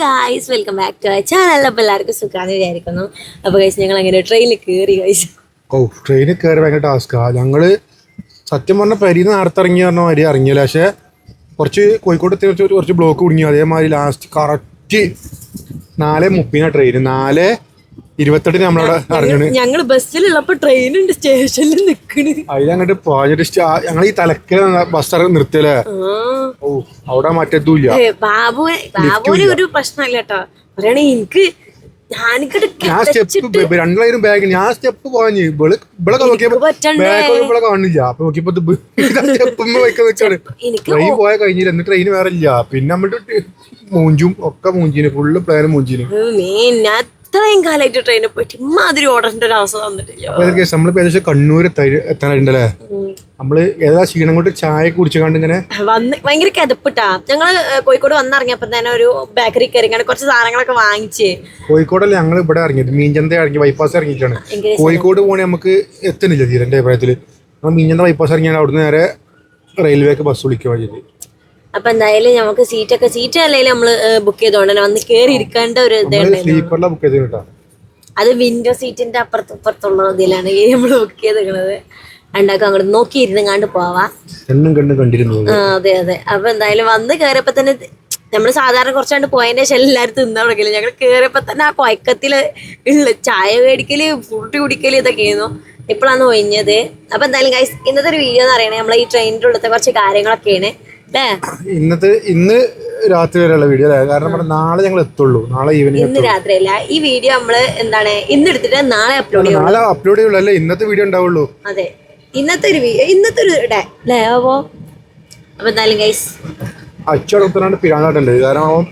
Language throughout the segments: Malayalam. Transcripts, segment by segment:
Guys welcome back to channel അപ്പോൾ എല്ലാവർക്കും സുഖാന്ന് വിചാരിക്കുന്നു. അപ്പോൾ ഗൈസ് ഞങ്ങൾ അങ്ങനെ ട്രെയിനിൽ കയറി ഗൈസ് ഓ ട്രെയിനിൽ കയറി ഭയങ്കര ടാസ്ക്കാണ് ഞങ്ങൾ സത്യം പറഞ്ഞ പരിന്ന് നേരത്തെ ഇറങ്ങി പറഞ്ഞ മാതിരി ഇറങ്ങിയില്ല. പക്ഷെ കുറച്ച് കോഴിക്കോട് എത്തി കുറച്ച് ബ്ലോക്ക് കുടുങ്ങി. അതേമാതിരി ലാസ്റ്റ് കറക്റ്റ് നാല് മുപ്പതിനാണ് ട്രെയിൻ നാല് ഇരുപത്തെട്ടിന് നമ്മളവിടെ ഇറങ്ങണ് ഞങ്ങൾ ബസ്സിലുള്ളപ്പോ ട്രെയിൻ ഉണ്ട് സ്റ്റേഷനിൽ നിൽക്കണ് അതിലങ്ങോട്ട് പോയിട്ട് ഞങ്ങൾ ഈ തലക്കല ബസ് നിർത്തിയല്ലേ? ഓ അവിടെ മറ്റേതുമില്ല ബാബു ബാബുവിന് ഒരു പ്രശ്നമില്ല കേട്ടോ പറയണേ എനിക്ക് ഞാൻ സ്റ്റെപ്പ് രണ്ടായിരം ബാഗ് ഞാൻ സ്റ്റെപ്പ് പോഞ്ഞ് ഇവൾ ഇവളൊക്കെ നോക്കിയപ്പോ പറ്റണ്ടേ? ബാഗ് ഇവളെ കാണില്ല അപ്പൊ നോക്കിയപ്പോ സ്റ്റെപ്പ് വയ്ക്കാൻ വെച്ചാണ് എനിക്ക് ട്രെയിൻ പോയ കഴിഞ്ഞില്ല. എന്നിട്ട് ട്രെയിൻ വേറെ ഇല്ല പിന്നെ നമ്മൾ മൂഞ്ചും ഒക്കെ മൂഞ്ചിന്. Full plan മൂഞ്ചിന്. ഞാൻ ഇത്രയും കാലമായിട്ട് ട്രെയിനിൽ പോയിട്ട് ഇമാതിരി ഓടേണ്ട ഒരു അവസ്ഥ ഇതൊക്കെ നമ്മളിപ്പോ ഏകദേശം കണ്ണൂർ എത്താ- എത്താനായിട്ടുണ്ടല്ലേ? നമ്മൾ ഏതാ ക്ഷീണം കൊണ്ട് ചായ കുടിച്ചു കണ്ട് ഇങ്ങനെ വന്ന് ഭയങ്കര കിതപ്പിട്ടാ. ഞങ്ങൾ കോഴിക്കോട് വന്നിറങ്ങിയപ്പോ തന്നെ ഒരു ബേക്കറി കയറിങ്ങാണ്ട് കുറച്ച് സാധനങ്ങളൊക്കെ വാങ്ങിച്ച്. കോഴിക്കോടല്ലേ ഞങ്ങൾ ഇവിടെ ഇറങ്ങിയത്? മീൻചന്ത ഇറങ്ങി ബൈപ്പാസ് ഇറങ്ങിയിട്ടാണ്. കോഴിക്കോട് പോണേ നമുക്ക് എത്തുന്നില്ല തീരെ എന്റെ അഭിപ്രായത്തിൽ. മീൻചന്ത ബൈപ്പാസ് ഇറങ്ങിയാൽ അവിടുന്ന് നേരെ റെയിൽവേക്ക് ബസ് വിളിക്കുക ചെയ്ത് അപ്പൊ എന്തായാലും നമുക്ക് സീറ്റ് ഒക്കെ സീറ്റ് അല്ലെങ്കിൽ നമ്മൾ ബുക്ക് ചെയ്തോണ്ട് വന്ന് കേറി ഇരിക്കേണ്ട ഒരു അത് വിൻഡോ സീറ്റിന്റെ അപ്പുറത്ത് ഇപ്പുറത്തുള്ള ഇതിലാണ് നമ്മൾ ബുക്ക് ചെയ്തിരിക്കുന്നത് ഉണ്ടാക്കും അങ്ങോട്ട് നോക്കി ഇരുന്നങ്ങാണ്ട് പോവാ. എന്നും കണ്ടിരുന്നു. അതെ അതെ. അപ്പൊ എന്തായാലും വന്ന് കേറിയപ്പോ തന്നെ നമ്മൾ സാധാരണ കുറച്ചാണ്ട് പോയതിന്റെ ശേഷം എല്ലാവരും തിന്നാൻ തുടങ്ങില്ല ഞങ്ങൾ കേറിയപ്പോ തന്നെ ആ കൊയക്കത്തിൽ ഉള്ള ചായ മേടിക്കൽ ഫുഡ് കുടിക്കൽ ഇതൊക്കെയായിരുന്നു. ഇപ്പോഴാണ് ഒഴിഞ്ഞത്. അപ്പൊ എന്തായാലും ഗൈസ് ഇന്നത്തെ ഒരു വീഡിയോ എന്ന് പറയണേ നമ്മളെ ഈ ട്രെയിനിന്റെ ഉള്ളത്തെ കുറച്ച് കാര്യങ്ങളൊക്കെയാണ്. ഇന്നത്തെ ഇന്ന് രാത്രി വരെയുള്ള വീഡിയോ അല്ലേ? കാരണം നമ്മുടെ നാളെ ഞങ്ങൾ എത്തുള്ളൂ. നാളെ ഈവനിങ് ഇന്ന് രാത്രിയല്ല. ഈ വീഡിയോ നമ്മൾ എന്താണ് ഇന്ന് എടുത്തിട്ട് നാളെ അപ്ലോഡ് ചെയ്യും നാളെ അപ്ലോഡ് ചെയ്യുള്ളൂ. അല്ലേ ഇന്നത്തെ വീഡിയോ ഉണ്ടാവുള്ളൂ. അതെ. ഇന്നത്തെ ഒരു ഇന്നത്തെ ഒരു ഡേ അല്ലേ അപ്പോ? അപ്പൊ എന്തായാലും ഗൈസ് അച്ചടത്തനാണ് പിരാന്താട്ടുണ്ട് കാരണം അവൻ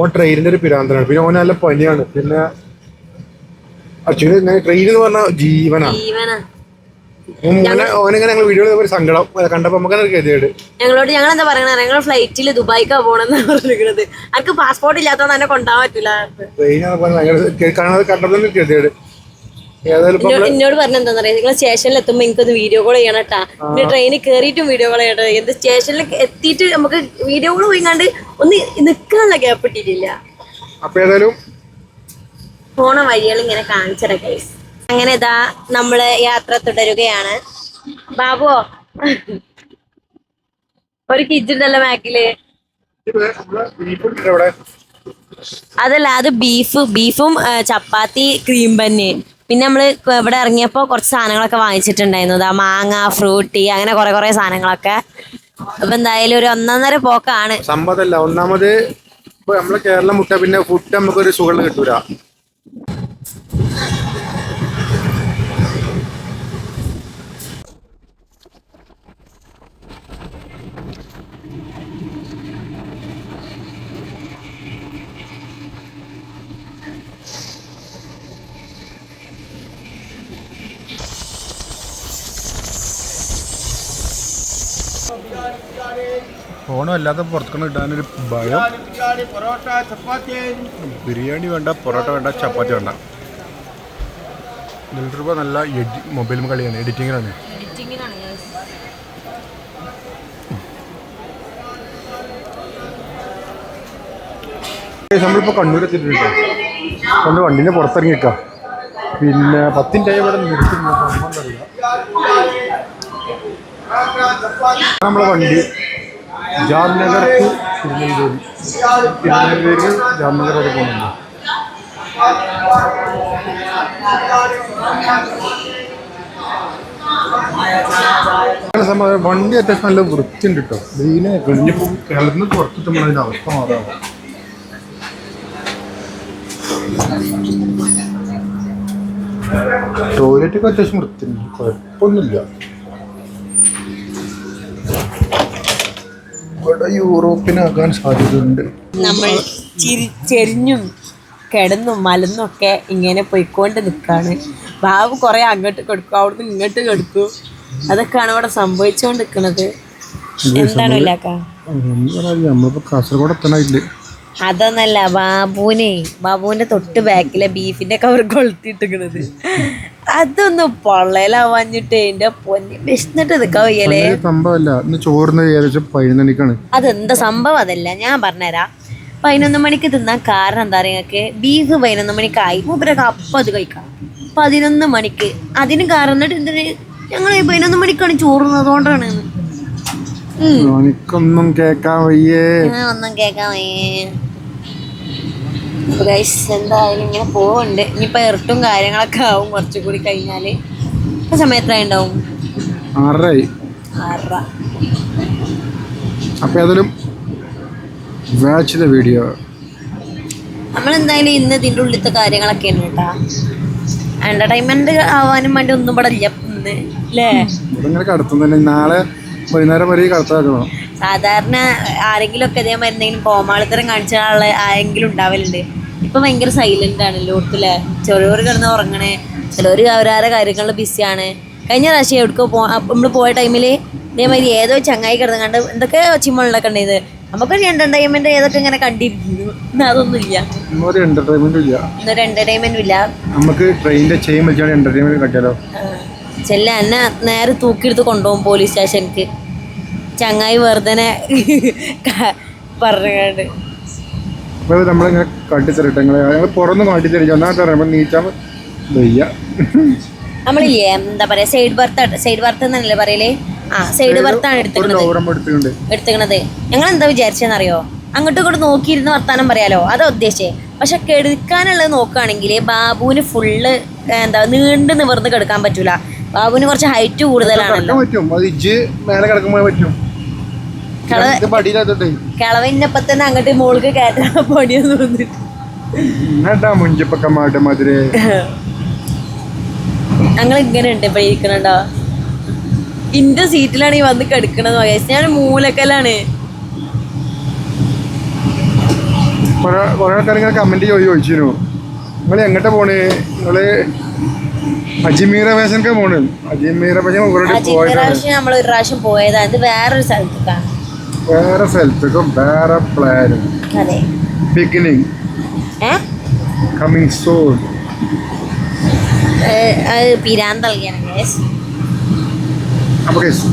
ഓൻ ട്രെയിനിന്റെ ഒരു പിരാന്തനാണ് പിന്നെ ഓൻ നല്ല പനിയാണ്. പിന്നെ അച്ഛന് ട്രെയിൻ എന്ന് പറഞ്ഞ ജീവനാ. ജീവന. ഞങ്ങളോട് ഞങ്ങൾ എന്താ പറയണ ഞങ്ങൾ ഫ്ലൈറ്റിൽ ദുബായിക്കാ പോണെന്ന് പറഞ്ഞിരിക്കുന്നത് എനിക്ക് പാസ്പോർട്ട് ഇല്ലാത്തതുകൊണ്ട് തന്നെ കൊണ്ടുപോകാൻ പറ്റില്ല എന്നോട് പറഞ്ഞ എന്താ പറയാ നിങ്ങൾ സ്റ്റേഷനിൽ എത്തുമ്പോ എനിക്കൊന്ന് വീഡിയോ കോൾ ചെയ്യണം കേട്ടാ പിന്നെ ട്രെയിനിൽ കയറിയിട്ടും വീഡിയോ കോൾ ചെയ്യണം എന്ത് സ്റ്റേഷനിൽ എത്തിയിട്ട് നമുക്ക് വീഡിയോ കോൾ പോയിങ്ങാണ്ട് ഒന്ന് നിൽക്കാനുള്ള ഗ്യാപ്പ് ഇട്ടിട്ടില്ല അപ്പൊ ഏതായാലും പോണ വഴികൾ ഇങ്ങനെ കാണിച്ചിട അങ്ങനെ ഇതാ നമ്മൾ യാത്ര തുടരുകയാണ്. ബാബുവോ? ഒരു കിജുണ്ടല്ലോ മാക്കിൽ അതല്ല അത് ബീഫ് ബീഫും ചപ്പാത്തി ക്രീം ബന്ന് പിന്നെ നമ്മൾ ഇവിടെ ഇറങ്ങിയപ്പോ കുറച്ച് സാധനങ്ങളൊക്കെ വാങ്ങിച്ചിട്ടുണ്ടായിരുന്നു. ആ മാങ്ങ ഫ്രൂട്ടി അങ്ങനെ കുറെ കുറെ സാധനങ്ങളൊക്കെ. അപ്പൊ എന്തായാലും ഒരു ഒന്നൊന്നര പോക്കാണ്. സമ്മതല്ല ഒന്നാമത് ഇപ്പൊ നമ്മളെ കേരളം മുട്ട പിന്നെ ഫുഡ് നമുക്കൊരു സുഖം കിട്ടൂല. ഫോണും അല്ലാതെ പുറത്തുകൊണ്ട് ഇടാനൊരു ഭയം. ബിരിയാണി വേണ്ട പൊറോട്ട വേണ്ട ചപ്പാത്തി വേണ്ട. രൂപ നല്ല മൊബൈൽ കളിയാണ് എഡിറ്റിങ്ങിനാണ് നമ്മളിപ്പോൾ കണ്ണൂർ എത്തിയിട്ടുണ്ട് കൊണ്ട് വണ്ടീന്റെ പുറത്തിറങ്ങി നിൽക്കാം പിന്നെ പത്തിന്റെ ഇവിടെ നിർത്തി നമ്മളെ വണ്ടി ജാംനഗർ ടു തിരുനെൽവേലി. തിരുനെൽവേലി ജാംനഗർ വരെ പോകുന്നുണ്ട്. വണ്ടി അത്യാവശ്യം നല്ല വൃത്തിയുണ്ട് കേട്ടോ ഇതിനെ കഴിഞ്ഞപ്പോൾ കേരളത്തിൽ നിന്ന് പുറത്തിട്ടുമ്പോൾ അതിന്റെ അവസ്ഥ മാറാവും ടോയ്ലറ്റൊക്കെ അത്യാവശ്യം വൃത്തിയുണ്ട്. കുഴപ്പമൊന്നുമില്ല. ഇവിടെ യൂറോപ്പിനാകാൻ സാധ്യതയുണ്ട്. നമ്മൾ ചിരി ചെരിഞ്ഞും കിടന്നും മലന്നും ഒക്കെ ഇങ്ങനെ പോയിക്കൊണ്ട് നിൽക്കാണ്. ബാബു കുറെ അങ്ങോട്ട് കൊടുക്കും അവിടുന്ന് ഇങ്ങോട്ട് കൊടുക്കും. അതൊക്കെയാണ് ഇവിടെ സംഭവിച്ചുകൊണ്ട് നിൽക്കുന്നത് എന്താണ് ഇല്ലാക്ക? നമ്മളിപ്പോ കാസർഗോഡ് എത്തണമില്ല അതൊന്നല്ല ബാബുവിനെ ബാബുവിന്റെ തൊട്ട് ബാക്കിലെ ബീഫിന്റെ കവർ കൊളുത്തിട്ടിരിക്കണത് അതൊന്ന് പൊള്ളലാവാഞ്ഞിട്ട് എന്റെ പൊന്നി വിഷ്ണിട്ട് നിൽക്കാൻ വയ്യലേ സംഭവമല്ല ഇന്ന് ചോറിന് ഏകദേശം പതിനൊന്നണിക്കാണ് അതെന്താ സംഭവം? അതല്ല ഞാൻ പറഞ്ഞുതരാം. പതിനൊന്ന് മണിക്ക് തിന്നാൻ കാരണം എന്താ പറയുക നിങ്ങൾക്ക് ബീഫ് പതിനൊന്ന് മണിക്കായി. മൂപ്പരൊക്കെ അപ്പം അത് കഴിക്കാം. പതിനൊന്ന് മണിക്ക്. അതിന് കാരണം എന്നിട്ട് എന്തിന്? ഞങ്ങൾ പതിനൊന്ന് മണിക്കാണ് ചോറുന്നതുകൊണ്ടാണ് എനിക്കൊന്നും കേക്കാൻ വയ്യേ. ഒന്നും കേക്കാൻ വയ്യേ. ഗൈസ് എന്തായാലും ഇങ്ങനെ പോവുന്നുണ്ട് ഇനിയിപ്പോൾ ഇരട്ടും കാര്യങ്ങളൊക്കെ ആവും കുറച്ചും കൂടി കഴിഞ്ഞാൽ ആ സമയത്ത് എത്ര ഉണ്ടാവും ആറരായി ആറര. അപ്പൊ ഏതായാലും വാച്ച് ദ വീഡിയോ നമ്മളെന്തായാലും ഇന്ന് ഇതിന്റെ ഉള്ളിലത്തെ കാര്യങ്ങളൊക്കെ കേട്ടാ എന്റർടൈൻമെന്റ് ആവാനും വേണ്ടി ഒന്നും ഇവിടെ ഇല്ല ഇന്ന് അല്ലേ കടത്തും തന്നെ? നാളെ വൈകുന്നേരം വരെ കടത്താക്കണം സാധാരണ ആരെങ്കിലുമൊക്കെ ഇതേമാതിരി എന്തെങ്കിലും കോമാളിത്തരം കാണിച്ചാലുള്ള ആരെങ്കിലും ഉണ്ടാവലുണ്ട്. ഇപ്പൊ ഭയങ്കര സൈലന്റ് ആണ് എല്ലായിടത്തും ചെറിയവർ കിടന്ന് ഉറങ്ങണേ. ചിലവർ അവരാരെ കാര്യങ്ങളിൽ ബിസിയാണ് കഴിഞ്ഞ പ്രാവശ്യം എവിടേക്കോ പോ നമ്മൾ പോയ ടൈമിൽ ഇതേമാതിരി ഏതോ ചങ്ങായി കിടന്ന് കണ്ട് എന്തൊക്കെ ചിമ്മളിലൊക്കെ ഉണ്ടായത് നമുക്കൊരു എന്റർടൈൻമെന്റ് ഏതൊക്കെ ഇങ്ങനെ കണ്ടിരുന്നു? അതൊന്നും ഇല്ല. ഒരു എന്റർടൈൻമെന്റും ഇല്ല. ഇന്നൊരു എന്റർടൈൻമെന്റും ഇല്ല. നമുക്ക് ട്രെയിനിന്റെ ചെയിൻ വെച്ചാണ് എന്റർടൈൻമെന്റ് കണ്ടാലോ ചെല്ല എന്നെ നേരെ തൂക്കിയെടുത്ത് കൊണ്ടുപോകും പോലീസ് സ്റ്റേഷനിക്ക് ചങ്ങായി വെറുതെ പറഞ്ഞുകൊണ്ട്. നമ്മളിങ്ങനെ കാട്ടിത്തരട്ടെ ഞങ്ങൾ പുറന്ന് കാട്ടിത്തരിച്ചു ഒന്നാമത്തെ പറയുമ്പോൾ നീച്ചാൽ വയ്യ. നമ്മളില്ലേ എന്താ പറയാ സൈഡ് ബർത്ത് സൈഡ് ബർത്ത് എന്നല്ലേ പറയലേ? ആ സൈഡ് ബർത്താണ് എടുത്തിട്ടുണ്ട്. എടുത്തിക്കണത് ഞങ്ങൾ എന്താ വിചാരിച്ചെന്നറിയോ? അങ്ങോട്ടും ഇങ്ങോട്ട് നോക്കിയിരുന്ന് വർത്താനം പറയാലോ? അതാ ഉദ്ദേശിച്ചേ. പക്ഷെ കെടുക്കാനുള്ളത് നോക്കുകയാണെങ്കിൽ ബാബുവിന് ഫുള്ള് എന്താ നീണ്ട് നിവർന്ന് കെടുക്കാൻ പറ്റൂല. ബാബുവിന് കുറച്ച് ഹൈറ്റ് കൂടുതലാണല്ലോ. കിടക്കാൻ പറ്റും അത് ഇജ്ജ് മേലെ കിടക്കുമ്പോൾ പറ്റും കള- ഇത് പടിയിലാത്തോട്ടെ കിളവിനപ്പം തന്നെ അങ്ങോട്ട് മോൾക്ക് കയറ്റാൻ പണിയെന്ന് തോന്നിട്ട് എന്നാട്ടാ മധുര ഞങ്ങൾ ഇങ്ങനെ ഉണ്ട് ഇപ്പൊ ഇരിക്കണുണ്ടോ? ഇന്റെ സീറ്റിലാണ് ഈ വന്ന് കിടക്കണത് ഞാൻ മൂലക്കലാണ് ഇങ്ങനെ കമന്റ് ചോദി ചോദിച്ചിരുന്നു. നിങ്ങൾ എങ്ങോട്ട് പോണേ? നിങ്ങൾ അജ്മീർ ഫാഷനൊക്കെ പോണേ. പോയതാണ്. പ്രാവശ്യം നമ്മൾ ഒരു പ്രാവശ്യം പോയതാ. ഇത് വേറൊരു സ്ഥലത്തേക്കാണ്. വേറെ സ്ഥലത്തേക്കും വേറെ പ്ലാനും അതെ. ബിഗിനിങ് കമ്മിങ് സോൺ അത്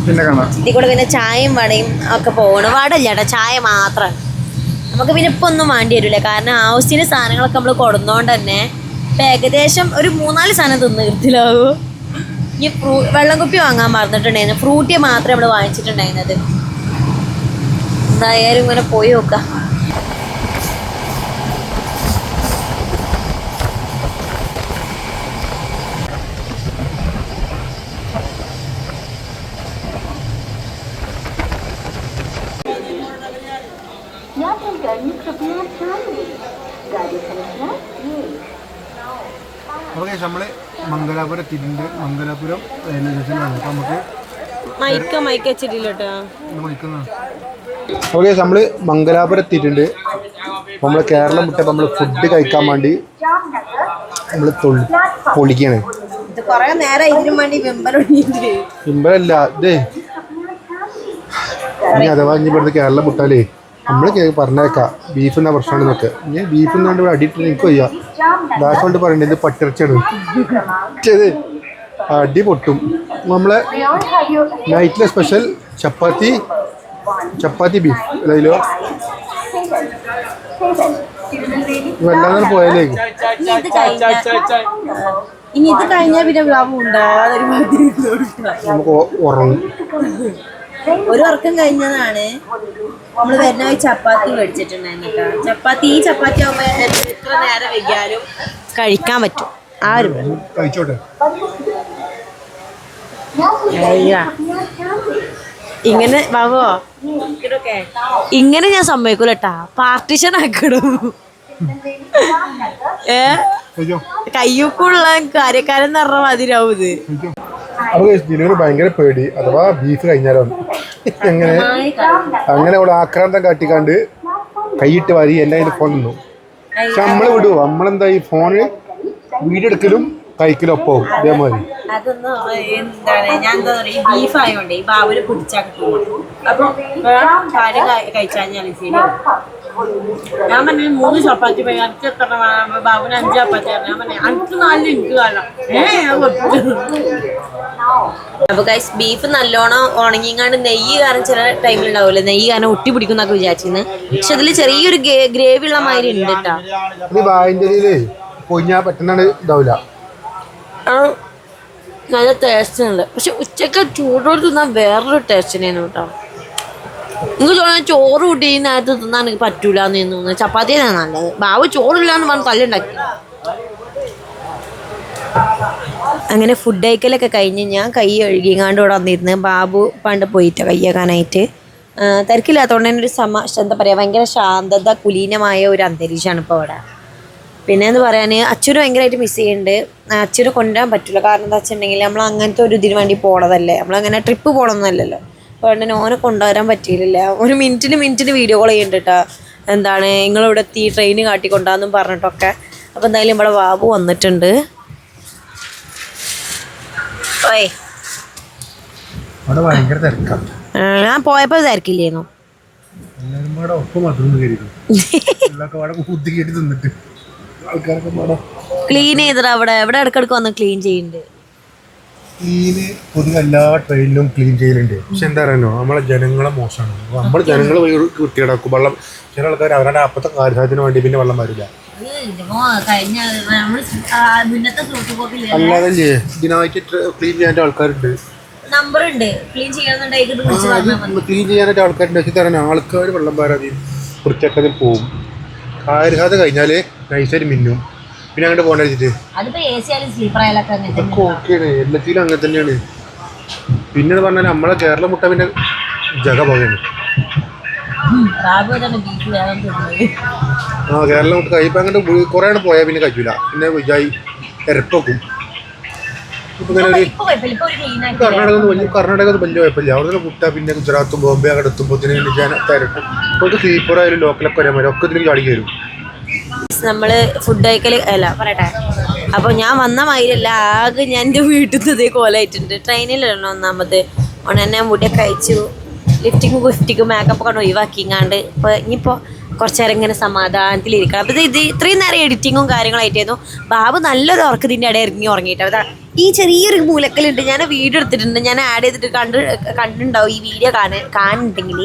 പിന്നെ കാണാം. ഇതിൽ കൂടെ പിന്നെ ചായയും വടയും ഒക്കെ പോകണം. വടല്ല കേട്ടോ ചായ മാത്രമാണ് നമുക്ക് പിന്നെ ഇപ്പൊ ഒന്നും വേണ്ടി വരില്ല. കാരണം ആവശ്യത്തിന് സാധനങ്ങളൊക്കെ നമ്മൾ കൊടുന്നോണ്ട് തന്നെ ഇപ്പൊ ഏകദേശം ഒരു മൂന്നാൽ സാധനം തിന്ന് കൃത്യലാവൂ ഈ ഫ്രൂ വെള്ളം കുപ്പി വാങ്ങാൻ മറന്നിട്ടുണ്ടായിരുന്നു. ഫ്രൂട്ടി മാത്രമേ നമ്മൾ വാങ്ങിച്ചിട്ടുണ്ടായിരുന്നത്. എന്തായാലും ഇങ്ങനെ പോയി നോക്കാം. guys, നമ്മൾ മംഗലാപുരം എത്തിയിട്ടുണ്ട്. മംഗലാപുരം റെയിൽവേ സ്റ്റേഷനിലാണ് അപ്പൊ നമുക്ക് മൈക്ക മൈക്ക് വെച്ചിട്ടില്ല കേട്ടോ ഓക്കെ നമ്മൾ മംഗലാപുരം എത്തിയിട്ടുണ്ട് നമ്മൾ കേരളം വിട്ടപ്പോ നമ്മൾ ഫുഡ് കഴിക്കാൻ വേണ്ടി നമ്മൾ പൊളിക്കാണ്. ഇത് കൊറേ നേരം ഇതിനു വേണ്ടി വെമ്പലൊടിയുണ്ട് സിമ്പിളല്ല ഇതേ ഇനി അഥവാ ഇനി ഇവിടുന്ന് കേരളം വിട്ടാലേ നമ്മൾ പറഞ്ഞേക്കാം ബീഫ് എന്നാ പ്രശ്നമാണെന്നൊക്കെ. ഇനി ബീഫ് എന്നാണ്ട് ഇവിടെ അടിയിട്ട് എനിക്ക് വയ്യ. ലാസ്റ്റ് കൊണ്ട് പറയണ്ടത് ഇത് പട്ടിറച്ചാണ് ഇത് അടി പൊട്ടും. നമ്മളെ നൈറ്റിലെ സ്പെഷ്യൽ ചപ്പാത്തി ചപ്പാത്തി ബീഫ്. അതായാലോ വല്ലാതെ പോയാലേക്ക്. ഇനി ഇത് കഴിഞ്ഞാ കഴിഞ്ഞാൽ പിന്നെ നമുക്ക് ഉറങ്ങും. ഒരു ഉറക്കം കഴിഞ്ഞതാണ്. നമ്മൾ വരുന്ന ചപ്പാത്തി മേടിച്ചിട്ടുണ്ടായിരുന്നു കേട്ടോ. ചപ്പാത്തി ഈ ചപ്പാത്തി ആകുമ്പോൾ എത്ര നേരം വെക്കാനും കഴിക്കാൻ പറ്റും. ആരും കഴിച്ചോട്ടെ. ഇങ്ങനെ ബാബോ. ഇങ്ങനെ ഞാൻ സമ്മതിക്കൂല കേട്ടാ പാർട്ടിഷൻ ആക്കണം ഏ കയ്യൂക്കുള്ള കാര്യക്കാരൻ എന്ന് പറഞ്ഞ മതിരാവൂത് ഇത്. അപ്പൊ ഭയങ്കര പേടി. അഥവാ ബീഫ് കഴിഞ്ഞാലോ? അങ്ങനെ അങ്ങനെ അവിടെ ആക്രാന്തം കാട്ടിക്കാണ്ട് കൈയിട്ട് വാരി എല്ലാം അതിന്റെ ഫോൺ നിന്നു. പക്ഷെ നമ്മൾ വിടുവോ? നമ്മളെന്താ ഈ ഫോണ് വീടെടുക്കലും കഴിക്കലും ഒപ്പവും ഇതേമാതിരി. അതൊന്നും എന്താണ് ഞാൻ എന്താ ബീഫ് ആയതുകൊണ്ട് ഈ ബാബുനെ പിടിച്ചാൽ കിട്ടും അപ്പൊ കാര്യം കഴിച്ചാൽ ഞാൻ ശരിയാവും ഞാൻ പറഞ്ഞു മൂന്ന് ചപ്പാത്തി പോയി. അനക്ക് എത്ര ബാബുന് അഞ്ച് ചപ്പാത്തി. ഞാൻ പറഞ്ഞു അനക്ക് നാലിന് എനിക്ക് കൊടുത്തു അപ്പൊ ഗൈസ് ബീഫ് നല്ലോണം ഉണങ്ങിങ്ങാണ്ട് നെയ്യ് കാരണം ചില ടൈമിൽ ഉണ്ടാവില്ല നെയ്യ് കാരണം ഒട്ടി പിടിക്കുന്നൊക്കെ വിചാരിച്ചിരുന്നു. പക്ഷെ അതിൽ ചെറിയൊരു ഗ്രേവി ഉള്ള മാതിരി ഉണ്ട് കേട്ടോ ഇത് പറ്റുന്നുണ്ട് ഇടയിലേ നല്ല ടേസ്റ്റ് ഉണ്ട്. പക്ഷെ ഉച്ചയ്ക്ക് ചൂടോട് തിന്നാൻ വേറൊരു ടേസ്റ്റ് തന്നെയാണ് കേട്ടോ. എനിക്ക് തോന്നുന്നു ചോറ് കൂട്ടി ഈ തിന്നാൻ എനിക്ക് പറ്റൂല എന്ന് തോന്നുന്നു ചപ്പാത്തിയാണ് നല്ലത്. ബാബു ചോറില്ല എന്ന് പറഞ്ഞ് തല്ലുണ്ടാക്കി. അങ്ങനെ ഫുഡ് കഴിക്കലൊക്കെ കഴിഞ്ഞ് ഞാൻ കൈ കഴുകിങ്ങാണ്ട് ഇവിടെ വന്നിരുന്ന് ബാബു പണ്ട് പോയിട്ട് കയ്യേക്കാനായിട്ട്. തിരക്കില്ലാത്തതുകൊണ്ട് തന്നെ ഒരു സമ എന്താ പറയുക ഭയങ്കര ശാന്തത കുലീനമായ ഒരു അന്തരീക്ഷമാണ് ഇപ്പോൾ ഇവിടെ. പിന്നെ എന്ന് പറയാൻ അച്ഛനും ഭയങ്കരമായിട്ട് മിസ് ചെയ്യുന്നുണ്ട് അച്ഛനെ കൊണ്ടുവരാൻ പറ്റില്ല കാരണം എന്താ വെച്ചിട്ടുണ്ടെങ്കിൽ നമ്മൾ അങ്ങനത്തെ ഒരു ഇതിന് വേണ്ടി പോണതല്ലേ. നമ്മളങ്ങനെ ട്രിപ്പ് പോകണമെന്നല്ലല്ലോ അതുകൊണ്ട് തന്നെ ഓനെ കൊണ്ടുവരാൻ പറ്റിയില്ല ഒരു മിനിറ്റിന് മിനിറ്റിന് വീഡിയോ കോൾ ചെയ്യുന്നുണ്ട് കേട്ടോ എന്താണ് നിങ്ങളിവിടെ എത്തി ട്രെയിൻ കാട്ടിക്കൊണ്ടാന്നും പറഞ്ഞിട്ടൊക്കെ. അപ്പോൾ എന്തായാലും ഇവിടെ ബാബു വന്നിട്ടുണ്ട്. ഓയ്. ഞാൻ പോയപ്പോൾ തിരക്കില്ലേന്നു. എല്ലാവരും ഒപ്പം മാത്രം തിന്നിട്ട്. ആൾക്കാരൊക്കെ ക്ലീൻ ചെയ്തടാ അവിടെ. എവിടെ ഇടക്കിടക്ക് വന്ന് ക്ലീൻ ചെയ്യുന്നുണ്ട് ക്ലീന് പൊതുവെ എല്ലാ ട്രെയിനിലും ക്ലീൻ ചെയ്യലുണ്ട്. പക്ഷെ എന്താ പറയുക നമ്മളെ ജനങ്ങളെ മോശമാണ്. നമ്മൾ ജനങ്ങൾ വൃത്തിയിടാക്കും വെള്ളം ചില ആൾക്കാർ അവരുടെ അപ്പത്തെ കാര്യത്തിന് വേണ്ടി പിന്നെ വെള്ളം വരില്ല. അല്ലാതെ ഇതിനായിട്ട് ക്ലീൻ ചെയ്യാൻ ആൾക്കാരുണ്ട്. നമ്പർ ഉണ്ട്. ക്ലീൻ ചെയ്യാനായിട്ട് ആൾക്കാരുണ്ട്. പക്ഷെ തരാൻ ആൾക്കാർ വെള്ളം വരാതെ വൃത്തിയാക്കാതെ പോവും. കാര്യസാധ കഴിഞ്ഞാൽ നൈസായിട്ട് മിന്നും പിന്നെ അങ്ങോട്ട് പോകണ്ട വെച്ചിട്ട്. ഇതൊക്കെ ഓക്കെയാണ് എല്ലാത്തിലും അങ്ങനെ തന്നെയാണ്. പിന്നെ പറഞ്ഞാൽ നമ്മളെ കേരളം മുട്ട പിന്നെ ജഗ പോകയാണ് ആ കേരളം മുട്ട കഴിപ്പം അങ്ങോട്ട് കുറേ ആണ് പോയാൽ പിന്നെ കഴിക്കില്ല പിന്നെ വിജയ് ഇരപ്പൊക്കും ഒരു ഒരു കർണാടക കർണാടക വലിയ കുഴപ്പമില്ല. അവിടെ മുട്ട പിന്നെ ഗുജറാത്തും ബോംബെ എത്തുമ്പോഴത്തേന് ഞാൻ തിരക്കും ഇപ്പോൾ സ്ലീപ്പറായാലും ലോക്കലൊക്കെ വരാൻ വരും ഒക്കെ ചാടി കയറും നമ്മൾ ഫുഡ് കഴിക്കൽ അല്ല പറയട്ടെ. അപ്പോൾ ഞാൻ വന്ന മാതിരിയല്ല ആകെ ഞാൻ എന്റെ വീട്ടിൽ നിന്ന് ഇതേ കോലായിട്ടുണ്ട് ട്രെയിനിലാണ് ഒന്നാമത്. ഉടനെ മുടിയൊക്കെ അയച്ചു ലിഫ്റ്റിക്കും ഗിഫ്റ്റിക്കും മേക്കപ്പ് ഒക്കെ ഒഴിവാക്കിങ്ങാണ്ട്. ഇപ്പൊ ഇനിയിപ്പോ കുറച്ച് നേരം ഇങ്ങനെ സമാധാനത്തിലിരിക്കണം അപ്പൊ ഇത് ഇത് ഇത്രയും നേരം എഡിറ്റിങ്ങും കാര്യങ്ങളായിട്ടായിരുന്നു. ബാബു നല്ലൊരു ഉറക്കത്തിന്റെ ഇടയിൽ ഇറങ്ങി ഉറങ്ങിയിട്ട് അതാ ഈ ചെറിയൊരു മൂലക്കലുണ്ട്. ഞാൻ വീഡിയോ എടുത്തിട്ടുണ്ട്. ഞാൻ ആഡ് ചെയ്തിട്ട് കണ്ട് കണ്ടിട്ടുണ്ടാവും ഈ വീഡിയോ കാണാൻ കാണുന്നുണ്ടെങ്കിൽ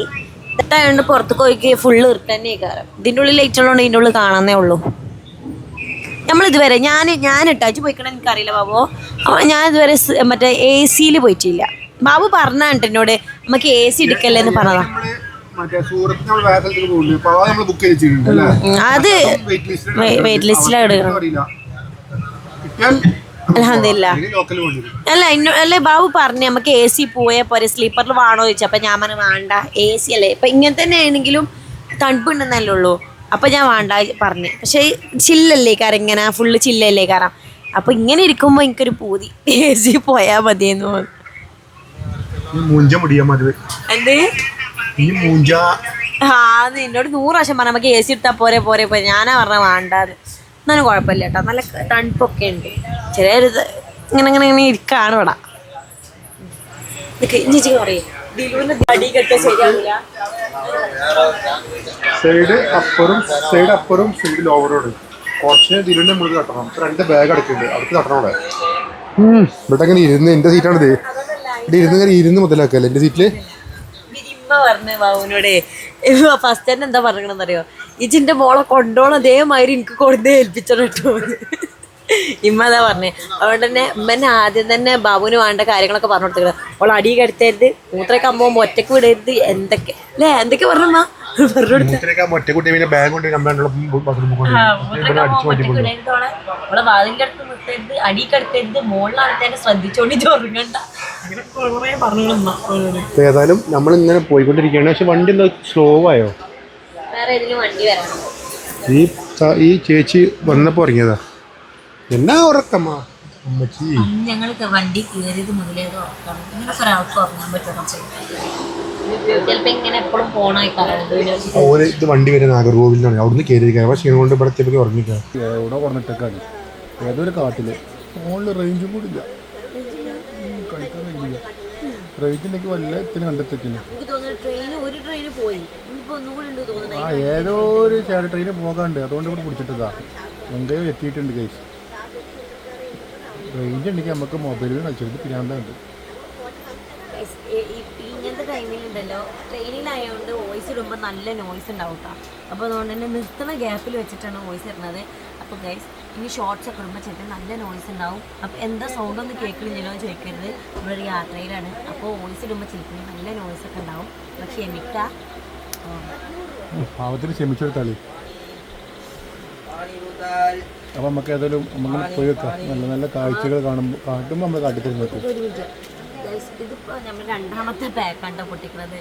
ഇതായതുകൊണ്ട് പുറത്തേക്ക് പോയി ഫുള്ള് ഇറുത്തന്നെ കാരണം ഇതിന്റെ ഉള്ളിൽ ലൈറ്റ് ഉള്ളതുകൊണ്ട് ഇതിന്റെ ഉള്ളിൽ കാണാന്നേ ഉള്ളൂ. നമ്മൾ ഇതുവരെ ഞാൻ ഞാൻ ഇട്ടാച്ചു പോയിക്കണം എനിക്കറിയില്ല ബാബു. ഞാൻ ഇതുവരെ മറ്റേ എ സിയിൽ പോയിട്ടില്ല. ബാബു പറഞ്ഞാണ്ട് എന്നോട് നമുക്ക് എ സി എടുക്കല്ലേ എന്ന് പറഞ്ഞതാ അത് വെയിറ്റ് ലിസ്റ്റിലാണ് എടുക്കണം അലഹമില്ല അല്ല അല്ലെ അല്ലേ ബാബു പറഞ്ഞു നമുക്ക് എ സി പോയാൽ പോരെ സ്ലീപ്പറിൽ വേണോ ചോദിച്ചു. അപ്പം ഞാൻ പറഞ്ഞു വേണ്ട എ സി അല്ലേ? ഇപ്പം ഇങ്ങനെ തന്നെ ആണെങ്കിലും തണുപ്പുണ്ടെന്നല്ലേ ഉള്ളൂ. അപ്പം ഞാൻ വേണ്ട പറഞ്ഞു. പക്ഷേ ചില്ലല്ലേ കാരണം ഇങ്ങനെ ഫുള്ള് ചില്ലല്ലേ കാരണം. അപ്പം ഇങ്ങനെ ഇരിക്കുമ്പോൾ എനിക്കൊരു പൂതി. എ സി പോയാൽ മതിയെന്ന് തോന്നുന്നു. മൂഞ്ച മുടിയാ മതി. എന്തേ? ഈ മൂഞ്ച. ആ നിന്നോട് നൂറ് പ്രാവശ്യം പറഞ്ഞു നമുക്ക് എ സി ഇട്ടാ പോരെ പോരെ പോരെ. ഞാനാ പറഞ്ഞ വേണ്ടാന്ന്. എന്നാലും കുഴപ്പമില്ല കേട്ടോ. നല്ല തണുപ്പൊക്കെ ഉണ്ട്. ചെറിയൊരു ഇത് ഇങ്ങനെ ഇങ്ങനെ ഇങ്ങനെ ഇരിക്കാണ് ഇവിടെ. ചേച്ചി പറയും. സൈഡ് അപ്പറും സൈഡ് അപ്പറും സൈഡ് ലോവറോട് കുറച്ച് ദിലുവിന്റെ മുകളിൽ തട്ടണം രണ്ട് ബാഗ് അടക്കുന്നുണ്ട് അടുത്ത് തട്ടണം അവിടെ. ഇവിടെ അങ്ങനെ ഇരുന്ന് എന്റെ സീറ്റാണിത് ഇവിടെ ഇരുന്ന് ഇങ്ങനെ ഇരുന്ന് മുതലാക്കല്ലേ? എന്റെ സീറ്റിൽ ഇമ്മ പറഞ്ഞ ബാബുവിനോടെ ഫസ്റ്റ് തന്നെ എന്താ പറയണെന്നറിയോ ഇജിന്റെ മോളെ കൊണ്ടോണം അതേമാതിരി എനിക്ക് കൊടുത്തേ ഇമ്മ അതാ പറഞ്ഞേ അതുകൊണ്ട് തന്നെ ഉമ്മന്നെ ആദ്യം തന്നെ ബാബുവിന് വേണ്ട കാര്യങ്ങളൊക്കെ പറഞ്ഞു കൊടുത്തത് അവൾ അടി കടത്തരുത് മൂത്രയൊക്കെ അമ്മ ഒറ്റയ്ക്ക് വിടരുത് എന്തൊക്കെ അല്ലേ എന്തൊക്കെ പറഞ്ഞമ്മ. ഏതായാലും നമ്മൾ ഇങ്ങനെ പോയിക്കൊണ്ടിരിക്കുകയാണ് പക്ഷെ വണ്ടി എന്താ സ്ലോ ആയോ ഈ ഈ ചേച്ചി വന്നപ്പോ ഇറങ്ങിയതാ എന്നാ ഉറക്കമാ? അമ്മച്ചി. ഞങ്ങൾക്ക് വണ്ടി കയറിയത് മുതലേ അത് ഉറക്കണം ഇങ്ങനൊക്കെ ഒരാൾക്ക് ഉറങ്ങാൻ പറ്റണം ചിലപ്പോ ഇങ്ങനെ എപ്പോഴും പോണായിക്കാറുണ്ട് ഓര് ഇത് വണ്ടി വരെ നാഗർകോവിലാണ് അവിടുന്ന് കയറിയിരിക്കുക പക്ഷെ ക്ഷീണം കൊണ്ട് ഇവിടെ എത്തിയപ്പോൾ ഉറങ്ങിക്കുക എവിടെ പറഞ്ഞിട്ടൊക്കെയാണ് ഏതൊരു കാട്ടിൽ. ഫോണിൽ റേഞ്ചും കൂടി ഇല്ല കഴിക്കാൻ കഴിയില്ല. റേഞ്ച് ഉണ്ടെങ്കിൽ വല്ല എത്തിന് തോന്നുന്നു ആ ഏതോ ഒരു ചേട്ട ട്രെയിന് പോകാണ്ട്. അതുകൊണ്ട് ഇവിടെ പിടിച്ചിട്ടതാ. എന്തോ എത്തിയിട്ടുണ്ട് കൈസ് റേഞ്ച് ഉണ്ടെങ്കിൽ നമുക്ക് മൊബൈലിൽ ഈ- ഈ- ഇങ്ങനത്തെ ടൈമിലുണ്ടല്ലോ ട്രെയിനിലായതുകൊണ്ട് വോയിസ് ഇടുമ്പോൾ നല്ല നോയ്സ് ഉണ്ടാവും കേട്ടോ അപ്പോൾ അതുകൊണ്ട് തന്നെ നിർത്തുന്ന ഗ്യാപ്പിൽ വെച്ചിട്ടാണ് വോയിസ് ഇടുന്നത്. അപ്പോൾ ഗൈസ് ഇനി ഷോർട്സ് ഒക്കെ ഇടുമ്പോൾ ചേട്ടൻ നല്ല നോയ്സ് ഉണ്ടാവും. അപ്പോൾ എന്താ സൗണ്ട് ഒന്നും കേൾക്കണില്ലല്ലോ എന്ന് ചോദിക്കരുത്. ഇവിടെ യാത്രയിലാണ്. അപ്പോൾ വോയിസ് ഇടുമ്പോൾ ചിലപ്പോൾ നല്ല നോയ്സ് ഒക്കെ ഉണ്ടാവും. പക്ഷേ ക്ഷമിക്ക പാവത്തിന് ക്ഷമിച്ചെടുത്താളി അപ്പം നമുക്ക് ഏതായാലും നമ്മൾ പോയി വെക്കാം. നല്ല നല്ല കാഴ്ചകൾ കാണുമ്പോൾ കാട്ടുമ്പോൾ നമ്മൾ കാട്ടിത്തരും മിനിറ്റ്. ഗൈസ് ഇതിപ്പോൾ നമ്മൾ രണ്ടാമത്തെ പാക്കാണ്ടോ പൊട്ടിക്കുന്നത്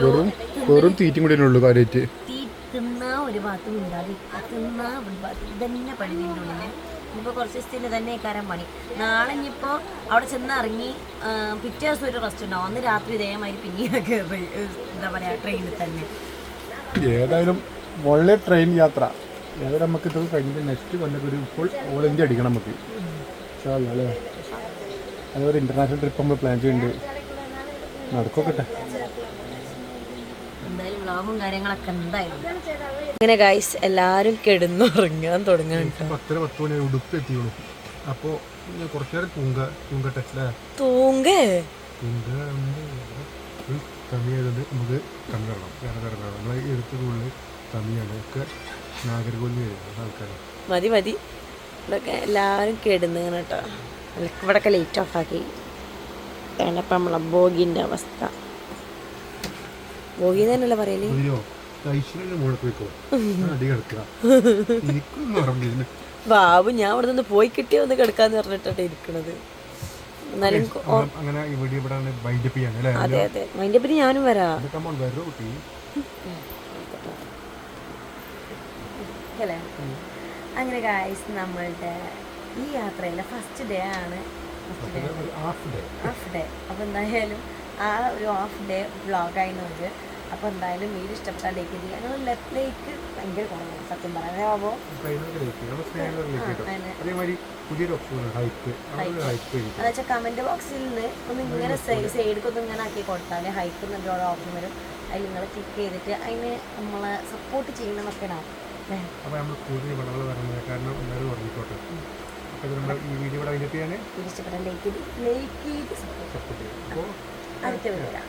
വെറും വെറും തീറ്റും കൂടി ഉള്ളൂ കാര്യമായിട്ട്. ഒരു ഭാഗത്ത് മിണ്ടാതെ തിന്നാ ഒരു ഭാഗത്ത് ഇതന്നെ പണി നിന്റെ ഉള്ളിൽ. ഇനിയിപ്പോൾ കുറച്ച് ദിവസത്തിന് തന്നെ പണി. നാളെ ഇനിയിപ്പോൾ അവിടെ ചെന്ന് ഇറങ്ങി ആ, പിറ്റേ ദിവസം ഒരു റെസ്റ്റ് ഉണ്ടാവും. അന്ന് രാത്രി ഇതേമാതിരി എന്താ പറയുക ട്രെയിനിൽ തന്നെ. ഏതായാലും വളരെ ട്രെയിൻ യാത്ര. ഏതായാലും നമുക്ക് ഇത് കഴിഞ്ഞിട്ട് നെക്സ്റ്റ് കൊല്ലം ഒരു ഫുൾ ഓൾ ഇന്ത്യ അടിക്കണം നമുക്ക്. അല്ലാ? അതൊരു ഇന്റർനാഷണൽ ട്രിപ്പ് നമ്മൾ പ്ലാൻ ചെയ്യുന്നുണ്ട് നടക്കൊക്കെ എന്തായാലും വ്ളോഗും കാര്യങ്ങളൊക്കെ എന്തായാലും. ഇങ്ങനെ ഗൈസ് എല്ലാരും കിടന്നുറങ്ങാൻ തുടങ്ങാൻ പത്തര പത്ത് മണി ഉടുപ്പ് എത്തിയുള്ളൂ. കുറച്ച് നേരം തൂങ്ക തൂങ്ക നമുക്ക് വേറെ ഒക്കെ മതി മതി. ഇവിടെയൊക്കെ എല്ലാവരും കേടുന്നു കേട്ടോ. ഇവിടെയൊക്കെ ലൈറ്റ് ഓഫാക്കി ഇതാണ് ഇപ്പം നമ്മളെ ബോഗിന്റെ അവസ്ഥ. ബോഗി തന്നെയല്ലേ പറയൽ? ബാബു ഞാൻ ഇവിടെ നിന്ന് പോയി കിട്ടിയ ഒന്ന് കിടക്കാന്ന് പറഞ്ഞിട്ടാണ് ഇരിക്കണത്. എന്നാലും ഇവിടെ ഇവിടെ അതെ അതെ. മൈൻഡപ്പിന് ഞാനും വരാം അതൊക്കെ നമ്മൾ വരും കുട്ടി അല്ലേ? അങ്ങനെ ഗായ്സ് നമ്മളുടെ ഈ യാത്രയിലെ ഫസ്റ്റ് ഡേ ആണ് ഹാഫ് ഡേ അപ്പോൾ എന്തായാലും ആ ഒരു ഹാഫ് ഡേ വ്ളോഗായിരുന്നു അപ്പോൾ എന്തായാലും വീട് ഇഷ്ടപ്പെട്ടാൽ ലൈക്ക് ചെയ്യുക ഞങ്ങൾ ലെഫ്റ്റിലേക്ക് ഭയങ്കര കുറവാണ് സത്യം പറയാനാവോ ട്രെയിനറിലേക്ക് നമ്മൾ ട്രെയിനറിലേക്ക് കേട്ടോ അങ്ങനെ. അതേമാതിരി പുതിയൊരു ഹൈക്ക് ഹൈക്ക് എന്ന് വെച്ചാൽ കമന്റ് ബോക്സിൽ നിന്ന് ഒന്ന് ഇങ്ങനെ സൈഡിലേക്ക് ഇങ്ങനെ ആക്കി കൊടുത്താൽ ഹൈക്ക് എന്നൊരു ഓപ്ഷൻ വരും. അതിൽ നിങ്ങൾ ക്ലിക്ക് ചെയ്തിട്ട് അതിന് നമ്മളെ സപ്പോർട്ട് ചെയ്യണമെന്നൊക്കെയാണ് അപ്പോൾ നമ്മൾ കൂടുതൽ വിളകൾ വരുന്നത് കാരണം എല്ലാവരും ഉറങ്ങിക്കോട്ടെ. അപ്പോൾ നമ്മൾ ഈ വീഡിയോ ഇവിടെ വൈകിട്ട് സപ്പോർട്ട് ചെയ്യും അപ്പോൾ അടുത്ത വീഡിയോ